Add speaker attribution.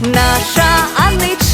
Speaker 1: наша Аничка.